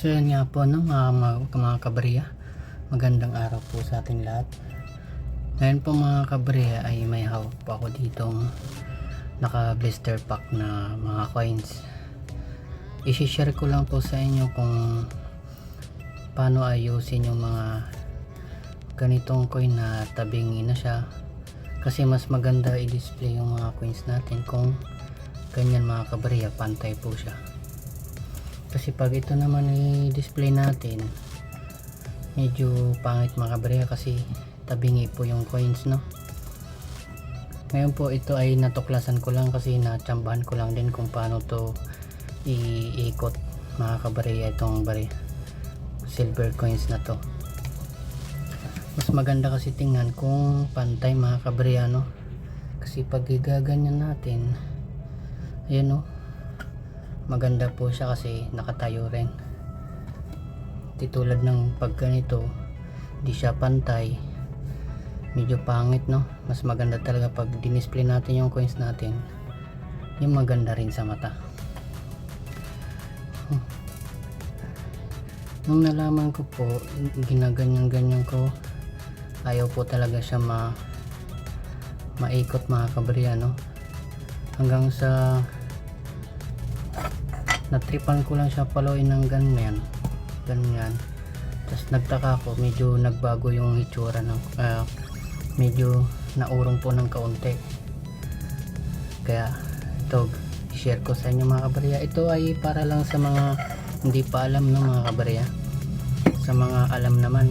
So yan nga po no, mga, mga, mga kabriya. Magandang araw po sa ating lahat. Ngayon po mga kabriya ay may hawak po ako ditong naka blister pack na mga coins. I-share ko lang po sa inyo kung paano ayusin yung mga ganitong coin na tabingi na siya. Kasi mas maganda i-display yung mga coins natin kung ganyan mga kabriya, pantay po siya kasi pag ito naman i-display natin medyo pangit mga kabriya kasi tabingi po yung coins no? Ngayon po ito ay natuklasan ko lang kasi natsambahan ko lang din kung paano to iikot mga kabriya itong bari silver coins na to. Mas maganda kasi tingnan kung pantay mga kabriya no? Kasi pag igaganyan natin ayan no maganda po siya kasi nakatayo rin. Di ng pag ganito di siya pantay. Medyo pangit no? Mas maganda talaga pag dinisplay natin yung coins natin yung maganda rin sa mata. Hmm. nung nalaman ko po ginaganyan ganyan ko ayaw po talaga siya ma maikot mga kabriya no? Hanggang sa natripan ko lang siya paluin ng ganyan. Ganyan. Tapos nagtaka ko medyo nagbago yung itsura ng ah, medyo naurong po ng kaunti. Kaya ito share ko sa inyo mga kabarya. Ito ay para lang sa mga hindi pa alam no mga kabarya? Sa mga alam naman.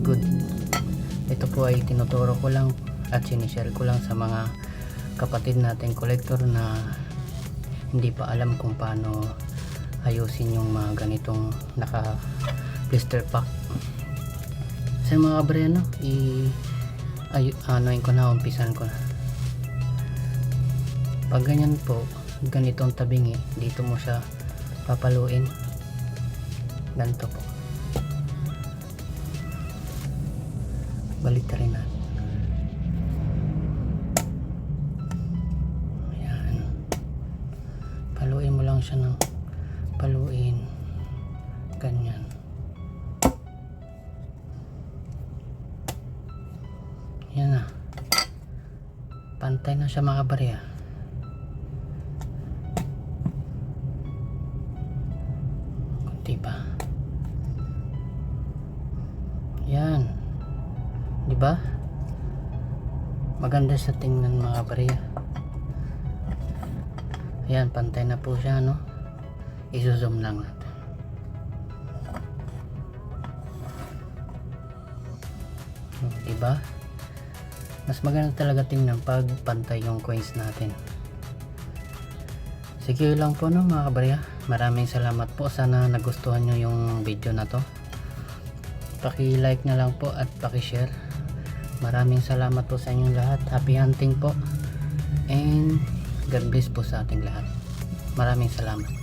Good. Ito po ay tinuturo ko lang at sinishare ko lang sa mga kapatid nating collector na hindi pa alam kung paano ayusin yung mga ganitong naka blister pack. Sa mga kabreno i ay, anoin ko na umpisan ko na. Pag ganyan po ganitong tabingi dito mo siya papaluin. Ganito po. Balik rin natin lang siya ng paluin. Ganyan. Yan na pantay na siya mga barya. Kunti pa. Yan. Di ba? Maganda sa tingnan mga barya Ayan, pantay na po siya, no? Iso-zoom lang natin. Hmm, Diba? Mas maganda talaga tingnan pag pantay yung coins natin. Sige lang po no mga kabarya. Maraming salamat po. Sana nagustuhan nyo yung video na to. Paki-like na lang po at paki-share. Maraming salamat po sa inyong lahat. Happy hunting po. And God bless po sa ating lahat. Maraming salamat.